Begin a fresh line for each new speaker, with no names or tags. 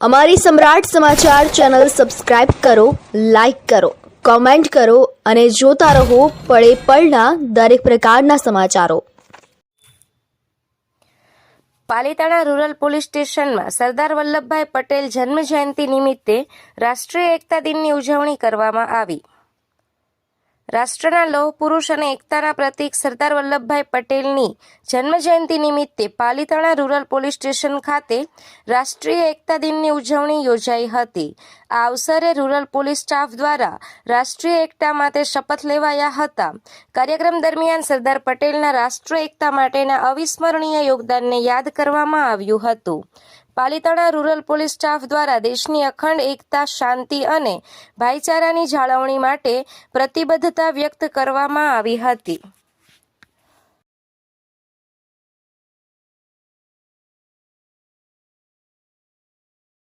અમારી સમ્રાટ સમાચાર channel subscribe કરો, લાઇક કરો, કોમેન્ટ કરો અને જોતા રહો પળે પળના દરેક પ્રકારના સમાચારો.
પાલિતાણા રૂરલ પોલીસ સ્ટેશનમાં સરદાર વલ્લભભાઈ પટેલ જન્મ જયંતિ નિમિત્તે રાષ્ટ્રીય એકતા દિનની ઉજવણી કરવામાં આવી. રાષ્ટ્રના લોહ પુરુષ અને એકતાના પ્રતીક સરદાર વલ્લભભાઈ પટેલની જન્મજયંતિ નિમિત્તે પાલીતાણા રૂરલ પોલીસ સ્ટેશન ખાતે રાષ્ટ્રીય એકતા દિનની ઉજવણી યોજાઈ હતી. આ અવસરે રૂરલ પોલીસ સ્ટાફ દ્વારા રાષ્ટ્રીય એકતા માટે શપથ લેવાયા હતા. કાર્યક્રમ દરમિયાન સરદાર પટેલના રાષ્ટ્ર એકતા માટેના અવિસ્મરણીય યોગદાનને યાદ કરવામાં આવ્યું હતું. પાલીતાણા રૂરલ પોલીસ સ્ટાફ દ્વારા દેશની અખંડ એકતા, શાંતિ અને ભાઈચારાની જાળવણી માટે પ્રતિબદ્ધતા વ્યક્ત કરવામાં આવી હતી.